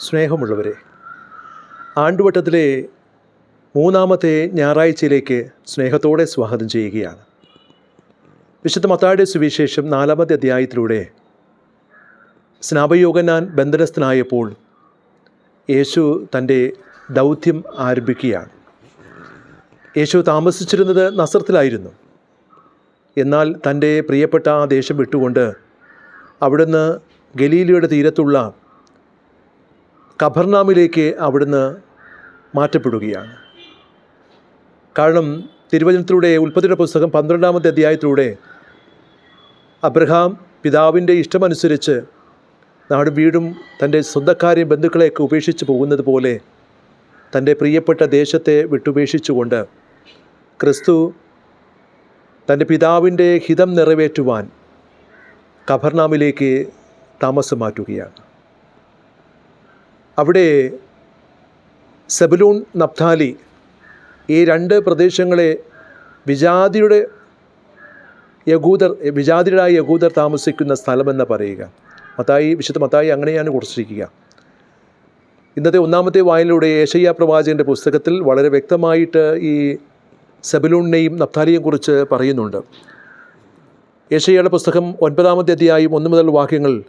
സ്നേഹമുള്ളവരെ ആണ്ടുവട്ടത്തിലെ മൂന്നാമത്തെ ഞായറാഴ്ചയിലേക്ക് സ്നേഹത്തോടെ സ്വാഗതം ചെയ്യുകയാണ്. വിശുദ്ധ മത്തായുടെ സുവിശേഷം നാലാമത്തെ അധ്യായത്തിലൂടെ സ്നാപയോഗനാൻ ബന്ധനസ്ഥനായപ്പോൾ യേശു തന്റെ ദൗത്യം ആരംഭിക്കുകയാണ്. യേശു താമസിച്ചിരുന്നത് നസ്രത്തിലായിരുന്നു. എന്നാൽ തന്റെ പ്രിയപ്പെട്ട ആ ദേശം വിട്ടുകൊണ്ട് അവിടുന്ന് ഗലീലിയുടെ തീരത്തുള്ള കബർനാമിലേക്ക് അവിടുന്ന് മാറ്റപ്പെടുകയാണ്. കാരണം തിരുവചനത്തിലൂടെ ഉൽപ്പത്തിയുടെ പുസ്തകം പന്ത്രണ്ടാമത്തെ അധ്യായത്തിലൂടെ അബ്രഹാം പിതാവിന്റെ ഇഷ്ടമനുസരിച്ച് നാടും വീടും തന്റെ സ്വന്തക്കാരെയും ബന്ധുക്കളെയൊക്കെ ഉപേക്ഷിച്ച് പോകുന്നത് പോലെ തന്റെ പ്രിയപ്പെട്ട ദേശത്തെ വിട്ടുപേക്ഷിച്ചുകൊണ്ട് ക്രിസ്തു തന്റെ പിതാവിന്റെ ഹിതം നിറവേറ്റുവാൻ കബർനാമിലേക്ക് താമസം മാറ്റുകയാണ്. അവിടെ സെബലൂൺ നപ്താലി ഈ രണ്ട് പ്രദേശങ്ങളെ വിജാതിയുടെ യകൂദർ വിജാതിരായ യകൂദർ താമസിക്കുന്ന സ്ഥലമെന്ന് പറയുക. മത്തായി വിശുദ്ധ മത്തായി അങ്ങനെയാണ് കുറിച്ചിരിക്കുക ഇന്നത്തെ ഒന്നാമത്തെ വായനയിലൂടെ ഏഷയ്യ പ്രവാചകന്റെ പുസ്തകത്തിൽ വളരെ വ്യക്തമായിട്ട് ഈ സെബലൂണിനെയും നപ്താലിയെയും കുറിച്ച് പറയുന്നുണ്ട്. ഏഷയ്യയുടെ പുസ്തകം ഒൻപതാമത്തെ അധ്യായം ഒന്ന് മുതൽ വാക്യങ്ങൾ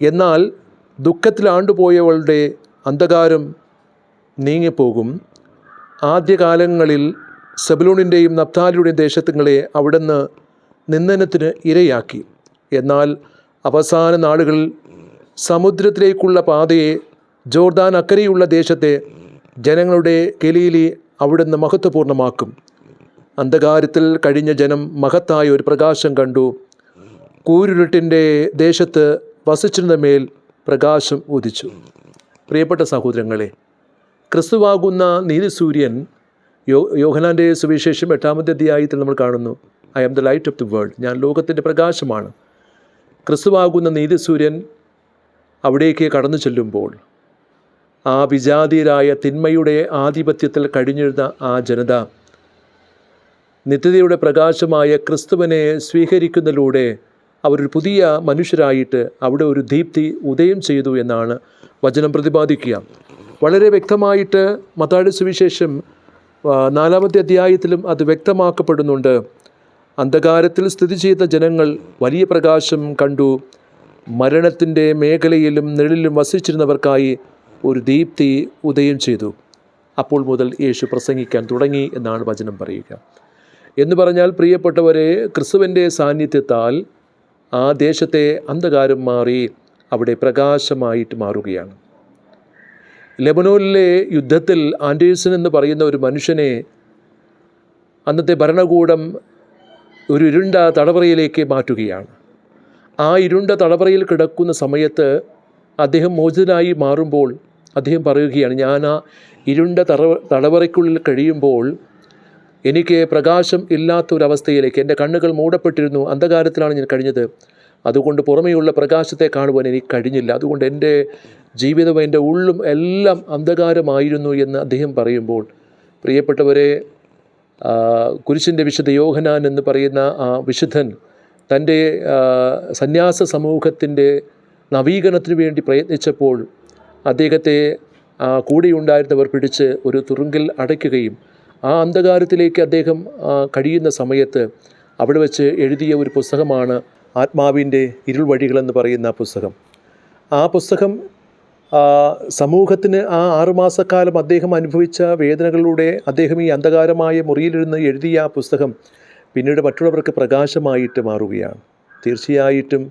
എന്നാൽ ദുഃഖത്തിലാണ്ടുപോയവളുടെ അന്ധകാരം നീങ്ങിപ്പോകും. ആദ്യകാലങ്ങളിൽ സെബലൂണിന്റെയും നബ്താലിയുടെയും ദേശത്തുങ്ങളെ അവിടുന്ന് നിന്ദനത്തിന് ഇരയാക്കി. എന്നാൽ അവസാന നാളുകളിൽ സമുദ്രത്തിലേക്കുള്ള പാതയെ ജോർദാൻ അക്കരയുള്ള ദേശത്തെ ജനങ്ങളുടെ കെലിയിലി അവിടുന്ന് മഹത്വപൂർണമാക്കും അന്ധകാരത്തിൽ കഴിഞ്ഞ ജനം മഹത്തായ ഒരു പ്രകാശം കണ്ടു. കൂരുരുട്ടിന്റെ ദേശത്ത് വസിച്ചിരുന്ന മേൽ പ്രകാശം ഉദിച്ചു. പ്രിയപ്പെട്ട സഹോദരങ്ങളെ ക്രിസ്തുവാകുന്ന നീതിസൂര്യൻ യോ യോഹനാന്റെ സുവിശേഷം എട്ടാമത്തെ അധ്യായത്തിൽ നമ്മൾ കാണുന്നു I am the light of the world ഞാൻ ലോകത്തിന്റെ പ്രകാശമാണ്. ക്രിസ്തുവാകുന്ന നീതിസൂര്യൻ അവിടേക്ക് കടന്നു ചെല്ലുമ്പോൾ ആ വിജാതീയരായ തിന്മയുടെ ആധിപത്യത്തിൽ കഴിഞ്ഞിരുന്ന ആ ജനത നിത്യതയുടെ പ്രകാശമായ ക്രിസ്തുവിനെ സ്വീകരിക്കുന്നതിലൂടെ അവരൊരു പുതിയ മനുഷ്യരായിട്ട് അവിടെ ഒരു ദീപ്തി ഉദയം ചെയ്തു എന്നാണ് വചനം പ്രതിപാദിക്കുക. വളരെ വ്യക്തമായിട്ട് മത്താടി സുവിശേഷം നാലാമത്തെ അധ്യായത്തിലും അത് വ്യക്തമാക്കപ്പെടുന്നുണ്ട്. അന്ധകാരത്തിൽ സ്ഥിതി ചെയ്ത ജനങ്ങൾ വലിയ പ്രകാശം കണ്ടു. മരണത്തിന്റെ മേഖലയിലും നിഴലിലും വസിച്ചിരുന്നവർക്കായി ഒരു ദീപ്തി ഉദയം ചെയ്തു. അപ്പോൾ മുതൽ യേശു പ്രസംഗിക്കാൻ തുടങ്ങി എന്നാണ് വചനം പറയുക. എന്ന് പറഞ്ഞാൽ പ്രിയപ്പെട്ടവരെ ക്രിസ്തുവിന്റെ സാന്നിധ്യത്താൽ ആ ദേശത്തെ അന്ധകാരം മാറി അവിടെ പ്രകാശമായിട്ട് മാറുകയാണ്. ലെബനോനിലെ യുദ്ധത്തിൽ ആൻഡേഴ്സൺ എന്ന് പറയുന്ന ഒരു മനുഷ്യനെ അന്നത്തെ ഭരണകൂടം ഒരു ഇരുണ്ട തടവറയിലേക്ക് മാറ്റുകയാണ്. ആ ഇരുണ്ട തടവറയിൽ കിടക്കുന്ന സമയത്ത് അദ്ദേഹം മോചിതനായി മാറുമ്പോൾ അദ്ദേഹം പറയുകയാണ് ഞാൻ ആ ഇരുണ്ട തട തടവറയ്ക്കുള്ളിൽ കഴിയുമ്പോൾ എനിക്ക് പ്രകാശം ഇല്ലാത്തൊരവസ്ഥയിലേക്ക് എന്റെ കണ്ണുകൾ മൂടപ്പെട്ടിരുന്നു. അന്ധകാരത്തിലാണ് ഞാൻ കഴിഞ്ഞത്. അതുകൊണ്ട് പുറമെയുള്ള പ്രകാശത്തെ കാണുവാൻ എനിക്ക് കഴിഞ്ഞില്ല. അതുകൊണ്ട് എന്റെ ജീവിതവും എന്റെ ഉള്ളും എല്ലാം അന്ധകാരമായിരുന്നു എന്ന് അദ്ദേഹം പറയുമ്പോൾ പ്രിയപ്പെട്ടവരെ കുരിശിന്റെ വിശുദ്ധ യോഹനാൻ എന്ന് പറയുന്ന ആ വിശുദ്ധൻ തന്റെ സന്യാസ സമൂഹത്തിന്റെ നവീകരണത്തിന് വേണ്ടി പ്രയത്നിച്ചപ്പോൾ അദ്ദേഹത്തെ കൂടെയുണ്ടായിരുന്നവർ പിടിച്ച് ഒരു തുറുങ്കിൽ അടയ്ക്കുകയും ആ അന്ധകാരത്തിലേക്ക് അദ്ദേഹം കഴിയുന്ന സമയത്ത് അവിടെ വെച്ച് എഴുതിയ ഒരു പുസ്തകമാണ് ആത്മാവിന്റെ ഇരുൾ വഴികളെന്ന് പറയുന്ന പുസ്തകം. ആ പുസ്തകം സമൂഹത്തിന് ആ ആറുമാസക്കാലം അദ്ദേഹം അനുഭവിച്ച വേദനകളിലൂടെ അദ്ദേഹം ഈ അന്ധകാരമായ മുറിയിലിരുന്ന് എഴുതിയ ആ പുസ്തകം പിന്നീട് മറ്റുള്ളവർക്ക് പ്രകാശമായിട്ട് മാറുകയാണ്. തീർച്ചയായിട്ടും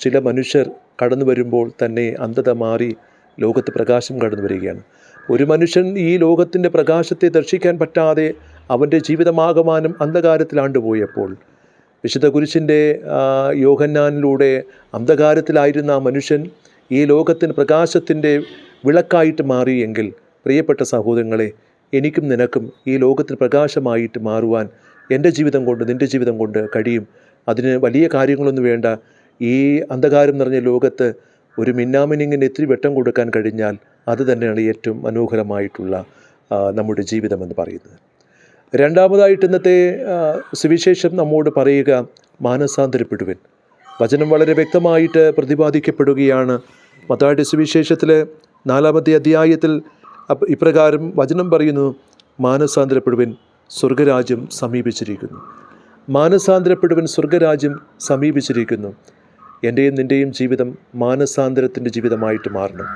ചില മനുഷ്യർ കടന്നു വരുമ്പോൾ തന്നെ അന്ധത മാറി ലോകത്ത് പ്രകാശം കടന്നു വരികയാണ് ഒരു മനുഷ്യൻ ഈ ലോകത്തിന്റെ പ്രകാശത്തെ ദർശിക്കാൻ പറ്റാതെ അവന്റെ ജീവിതമാകമാനം അന്ധകാരത്തിലാണ്ടുപോയപ്പോൾ വിശുദ്ധ കുരിശിന്റെ യോഹന്നാനിലൂടെ അന്ധകാരത്തിലായിരുന്ന ആ മനുഷ്യൻ ഈ ലോകത്തിന് പ്രകാശത്തിന്റെ വിളക്കായിട്ട് മാറിയെങ്കിൽ പ്രിയപ്പെട്ട സഹോദരങ്ങളെ എനിക്കും നിനക്കും ഈ ലോകത്തിന് പ്രകാശമായിട്ട് മാറുവാൻ എന്റെ ജീവിതം കൊണ്ട് നിന്റെ ജീവിതം കൊണ്ട് കഴിയും. അതിന് വലിയ കാര്യങ്ങളൊന്നും വേണ്ട. ഈ അന്ധകാരം നിറഞ്ഞ ലോകത്ത് ഒരു മിന്നാമിനിങ്ങിന് ഇത്തിരി വെട്ടം കൊടുക്കാൻ കഴിഞ്ഞാൽ അത് തന്നെയാണ് ഏറ്റവും മനോഹരമായിട്ടുള്ള നമ്മുടെ ജീവിതമെന്ന് പറയുന്നത്. രണ്ടാമതായിട്ട് ഇന്നത്തെ സുവിശേഷം നമ്മോട് പറയുക മാനസാന്തരപ്പെടുവൻ. വചനം വളരെ വ്യക്തമായിട്ട് പ്രതിപാദിക്കപ്പെടുകയാണ്. മത്തായുടെ സുവിശേഷത്തിലെ നാലാമത്തെ അധ്യായത്തിൽ ഇപ്രകാരം വചനം പറയുന്നു മാനസാന്തരപ്പെടുവൻ സ്വർഗരാജ്യം സമീപിച്ചിരിക്കുന്നു. മാനസാന്തരപ്പെടുവൻ സ്വർഗരാജ്യം സമീപിച്ചിരിക്കുന്നു. എന്റെയും നിന്റെയും ജീവിതം മാനസാന്തരത്തിന്റെ ജീവിതമായിട്ട് മാറണം.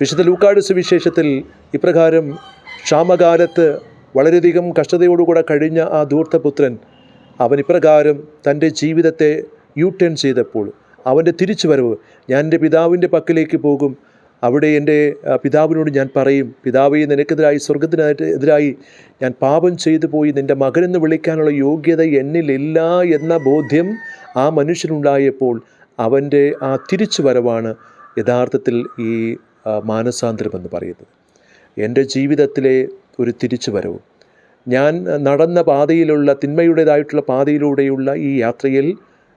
വിശുദ്ധ ലൂക്കാട് സുവിശേഷത്തിൽ ഇപ്രകാരം ക്ഷാമകാലത്ത് വളരെയധികം കഷ്ടതയോടുകൂടെ കഴിഞ്ഞ ആ ധൂർത്തപുത്രൻ അവൻ ഇപ്രകാരം തന്റെ ജീവിതത്തെ യു ടേൺ ചെയ്തപ്പോൾ അവന്റെ തിരിച്ചു വരവ് ഞാൻ എന്റെ പിതാവിന്റെ പക്കലേക്ക് പോകും. അവിടെ എന്റെ പിതാവിനോട് ഞാൻ പറയും പിതാവേ നിനക്കെതിരായി സ്വർഗത്തിനായിട്ട് എതിരായി ഞാൻ പാപം ചെയ്തു പോയി. നിന്റെ മകനെന്ന് വിളിക്കാനുള്ള യോഗ്യത എന്നിലില്ല എന്ന ബോധ്യം ആ മനുഷ്യനുണ്ടായപ്പോൾ അവന്റെ ആ തിരിച്ചു വരവാണ് യഥാർത്ഥത്തിൽ ഈ മാനസാന്തരമെന്ന് പറയുന്നത്. എന്റെ ജീവിതത്തിലെ ഒരു തിരിച്ചു വരവ് ഞാൻ നടന്ന പാതയിലുള്ള തിന്മയുടേതായിട്ടുള്ള പാതയിലൂടെയുള്ള ഈ യാത്രയിൽ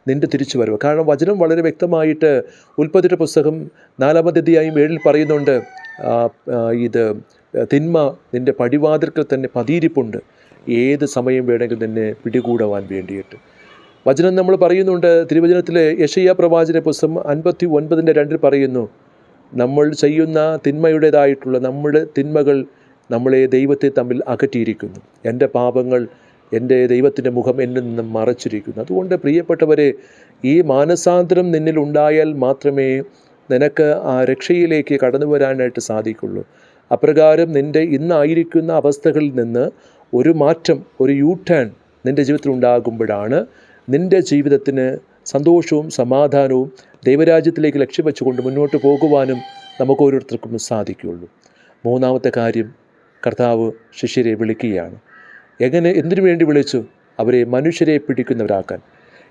നിന്റെ തിരിച്ചു വരവ് കാരണം വചനം വളരെ വ്യക്തമായിട്ട് ഉൽപ്പത്തിയുടെ പുസ്തകം നാലാമത്തെ അധ്യായം ഏഴിൽ പറയുന്നുണ്ട് ഇത് തിന്മ നിന്റെ പടിവാതിൽക്കൽ തന്നെ പതിയിരിപ്പുണ്ട്. ഏത് സമയം വേണമെങ്കിലും നിന്നെ പിടികൂടുവാൻ വേണ്ടിയിട്ട്. വചനം നമ്മൾ പറയുന്നുണ്ട്. തിരുവചനത്തിലെ യഷയ്യ പ്രവാചന പുസ്തകം അൻപത്തി ഒൻപതിന്റെ രണ്ടിൽ പറയുന്നു നമ്മൾ ചെയ്യുന്ന തിന്മയുടേതായിട്ടുള്ള നമ്മുടെ തിന്മകൾ നമ്മളെ ദൈവത്തെ തമ്മിൽ അകറ്റിയിരിക്കുന്നു. എന്റെ പാപങ്ങൾ എന്റെ ദൈവത്തിന്റെ മുഖം എന്നിൽ നിന്നും മറച്ചിരിക്കുന്നു. അതുകൊണ്ട് പ്രിയപ്പെട്ടവരെ ഈ മാനസാന്തരം നിന്നിൽ ഉണ്ടായാൽ മാത്രമേ നിനക്ക് ആ രക്ഷയിലേക്ക് കടന്നു വരാനായിട്ട് സാധിക്കുള്ളൂ. അപ്രകാരം നിന്റെ ഇന്നായിരിക്കുന്ന അവസ്ഥകളിൽ നിന്ന് ഒരു മാറ്റം ഒരു യൂ ടേൺ നിന്റെ ജീവിതത്തിൽ ഉണ്ടാകുമ്പോഴാണ് നിന്റെ ജീവിതത്തിന് സന്തോഷവും സമാധാനവും ദൈവരാജ്യത്തിലേക്ക് ലക്ഷ്യം വെച്ചുകൊണ്ട് മുന്നോട്ട് പോകുവാനും നമുക്ക് ഓരോരുത്തർക്കും സാധിക്കുകയുള്ളൂ. മൂന്നാമത്തെ കാര്യം കർത്താവ് ശിഷ്യരെ വിളിക്കുകയാണ്. എങ്ങനെ എന്തിനു വേണ്ടി വിളിച്ചു? അവരെ മനുഷ്യരെ പിടിക്കുന്നവരാക്കാൻ.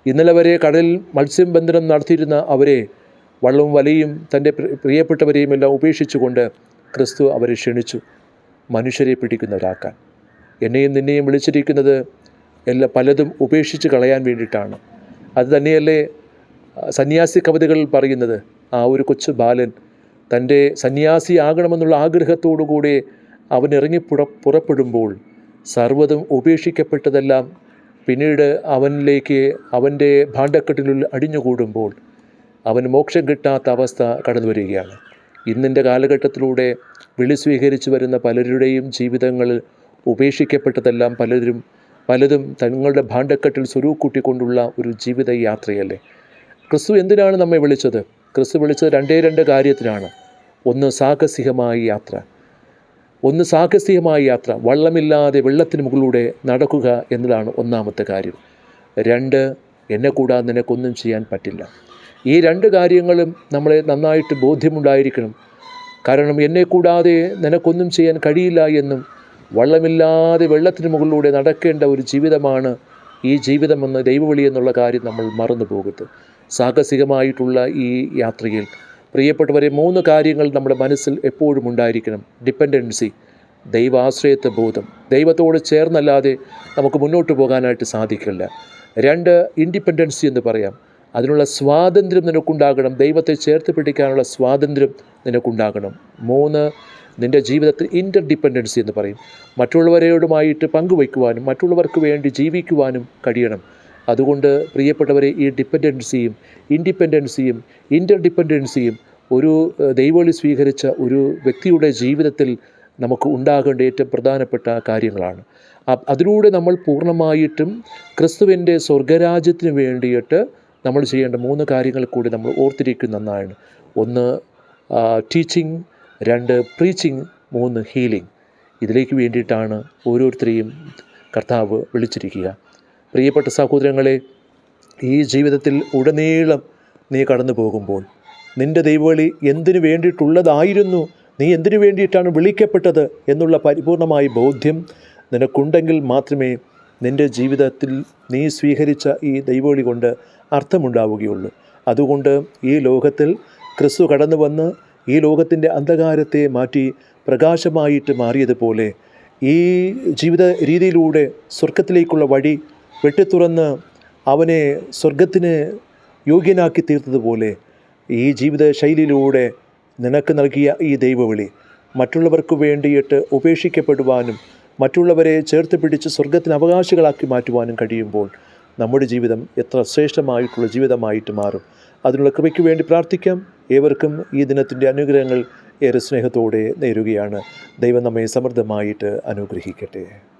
ഇന്നലെ വരെ കടലിൽ മത്സ്യബന്ധനം നടത്തിയിരുന്ന അവരെ വള്ളവും വലയും തന്റെ പ്രി- പ്രിയപ്പെട്ടവരെയും എല്ലാം ഉപേക്ഷിച്ചുകൊണ്ട് ക്രിസ്തു അവരെ ക്ഷണിച്ചു. മനുഷ്യരെ പിടിക്കുന്നവരാക്കാൻ. എന്നെയും നിന്നെയും വിളിച്ചിരിക്കുന്നത് എല്ലാ പലതും ഉപേക്ഷിച്ച് കളയാൻ വേണ്ടിയിട്ടാണ്. അത് തന്നെയല്ലേ സന്യാസി കവിതകളിൽ പറയുന്നത് ആ ഒരു കൊച്ചു ബാലൻ തന്റെ സന്യാസിയാകണമെന്നുള്ള ആഗ്രഹത്തോടുകൂടി അവൻ ഇറങ്ങി പുറ പുറപ്പെടുമ്പോൾ സർവതും ഉപേക്ഷിക്കപ്പെട്ടതെല്ലാം പിന്നീട് അവനിലേക്ക് അവന്റെ ഭാണ്ഡക്കെട്ടിനുള്ളിൽ അടിഞ്ഞുകൂടുമ്പോൾ അവന് മോക്ഷം കിട്ടാത്ത അവസ്ഥ കടന്നു വരികയാണ്. ഇന്നിന്റെ കാലഘട്ടത്തിലൂടെ വിളി സ്വീകരിച്ചു വരുന്ന പലരുടെയും ജീവിതങ്ങളിൽ ഉപേക്ഷിക്കപ്പെട്ടതെല്ലാം പലരും പലതും തങ്ങളുടെ ഭാണ്ഡക്കെട്ടിൽ സ്വരൂക്കൂട്ടിക്കൊണ്ടുള്ള ഒരു ജീവിത യാത്രയല്ലേ? ക്രിസ്തു എന്തിനാണ് നമ്മെ വിളിച്ചത്? ക്രിസ്തു വിളിച്ചത് രണ്ടേ രണ്ട് കാര്യത്തിനാണ്. ഒന്ന് സാഹസികമായ യാത്ര. ഒന്ന് സാഹസികമായ യാത്ര. വള്ളമില്ലാതെ വെള്ളത്തിന് മുകളിലൂടെ നടക്കുക എന്നതാണ് ഒന്നാമത്തെ കാര്യം. രണ്ട് എന്നെ കൂടാതെ നിനക്കൊന്നും ചെയ്യാൻ പറ്റില്ല. ഈ രണ്ട് കാര്യങ്ങളും നമ്മളെ നന്നായിട്ട് ബോധ്യമുണ്ടായിരിക്കണം. കാരണം എന്നെ കൂടാതെ നിനക്കൊന്നും ചെയ്യാൻ കഴിയില്ല എന്നും വള്ളമില്ലാതെ വെള്ളത്തിന് മുകളിലൂടെ നടക്കേണ്ട ഒരു ജീവിതമാണ് ഈ ജീവിതമെന്ന് ദൈവവിളി എന്നുള്ള കാര്യം നമ്മൾ മറന്നു പോകരുത്. സാഹസികമായിട്ടുള്ള ഈ യാത്രയിൽ പ്രിയപ്പെട്ടവരെ മൂന്ന് കാര്യങ്ങൾ നമ്മുടെ മനസ്സിൽ എപ്പോഴും ഉണ്ടായിരിക്കണം. ഡിപ്പെൻഡൻസി ദൈവാശ്രയത്വ ബോധം. ദൈവത്തോട് ചേർന്നല്ലാതെ നമുക്ക് മുന്നോട്ട് പോകാനായിട്ട് സാധിക്കില്ല. രണ്ട് ഇൻഡിപെൻഡൻസി എന്ന് പറയാം. അതിനുള്ള സ്വാതന്ത്ര്യം നിനക്കുണ്ടാകണം. ദൈവത്തെ ചേർത്ത് പിടിക്കാനുള്ള സ്വാതന്ത്ര്യം നിനക്കുണ്ടാകണം. മൂന്ന് നിന്റെ ജീവിതത്തിൽ ഇന്റർ ഡിപ്പെൻഡൻസി എന്ന് പറയും. മറ്റുള്ളവരോടുമായിട്ട് പങ്കുവയ്ക്കുവാനും മറ്റുള്ളവർക്ക് വേണ്ടി ജീവിക്കുവാനും കഴിയണം. അതുകൊണ്ട് പ്രിയപ്പെട്ടവരെ ഈ ഡിപ്പെൻഡൻസിയും ഇൻഡിപ്പെൻഡൻസിയും ഇന്റർ ഡിപ്പെൻഡൻസിയും ഒരു ദൈവവളി സ്വീകരിച്ച ഒരു വ്യക്തിയുടെ ജീവിതത്തിൽ നമുക്ക് ഉണ്ടാകേണ്ട ഏറ്റവും പ്രധാനപ്പെട്ട കാര്യങ്ങളാണ്. അതിലൂടെ നമ്മൾ പൂർണമായിട്ടും ക്രിസ്തുവിന്റെ സ്വർഗരാജ്യത്തിന് വേണ്ടിയിട്ട് നമ്മൾ ചെയ്യേണ്ട മൂന്ന് കാര്യങ്ങൾ കൂടി നമ്മൾ ഓർത്തിരിക്കുന്ന ഒന്നാണ്. ഒന്ന് ടീച്ചിങ് രണ്ട് പ്രീച്ചിങ് മൂന്ന് ഹീലിംഗ് ഇതിലേക്ക് വേണ്ടിയിട്ടാണ് ഓരോരുത്തരെയും കർത്താവ് വിളിച്ചിരിക്കുക. പ്രിയപ്പെട്ട സഹോദരങ്ങളെ ഈ ജീവിതത്തിൽ ഉടനീളം നീ കടന്നു പോകുമ്പോൾ നിന്റെ ദൈവവിളി എന്തിനു വേണ്ടിയിട്ടുള്ളതായിരുന്നു? നീ എന്തിനു വേണ്ടിയിട്ടാണ് വിളിക്കപ്പെട്ടത് എന്നുള്ള പരിപൂർണമായ ബോധ്യം നിനക്കുണ്ടെങ്കിൽ മാത്രമേ നിന്റെ ജീവിതത്തിൽ നീ സ്വീകരിച്ച ഈ ദൈവവിളി കൊണ്ട് അർത്ഥമുണ്ടാവുകയുള്ളൂ. അതുകൊണ്ട് ഈ ലോകത്തിൽ ക്രിസ്തു കടന്നു വന്ന് ഈ ലോകത്തിന്റെ അന്ധകാരത്തെ മാറ്റി പ്രകാശമായിട്ട് മാറിയതുപോലെ ഈ ജീവിത രീതിയിലൂടെ സ്വർഗത്തിലേക്കുള്ള വഴി വെട്ടിത്തുറന്ന് അവനെ സ്വർഗത്തിന് യോഗ്യനാക്കി തീർത്തതുപോലെ ഈ ജീവിത ശൈലിയിലൂടെ നിനക്ക് നൽകിയ ഈ ദൈവവിളി മറ്റുള്ളവർക്ക് വേണ്ടിയിട്ട് ഉപേക്ഷിക്കപ്പെടുവാനും മറ്റുള്ളവരെ ചേർത്ത് പിടിച്ച് സ്വർഗത്തിന് അവകാശികളാക്കി മാറ്റുവാനും കഴിയുമ്പോൾ നമ്മുടെ ജീവിതം എത്ര ശ്രേഷ്ഠമായിട്ടുള്ള ജീവിതമായിട്ട് മാറും. അതിനുള്ള കൃപയ്ക്ക് വേണ്ടി പ്രാർത്ഥിക്കാം. ഏവർക്കും ഈ ദിനത്തിന്റെ അനുഗ്രഹങ്ങൾ ഏറെ സ്നേഹത്തോടെ നേരുകയാണ്. ദൈവം നമ്മെ സമൃദ്ധമായിട്ട് അനുഗ്രഹിക്കട്ടെ.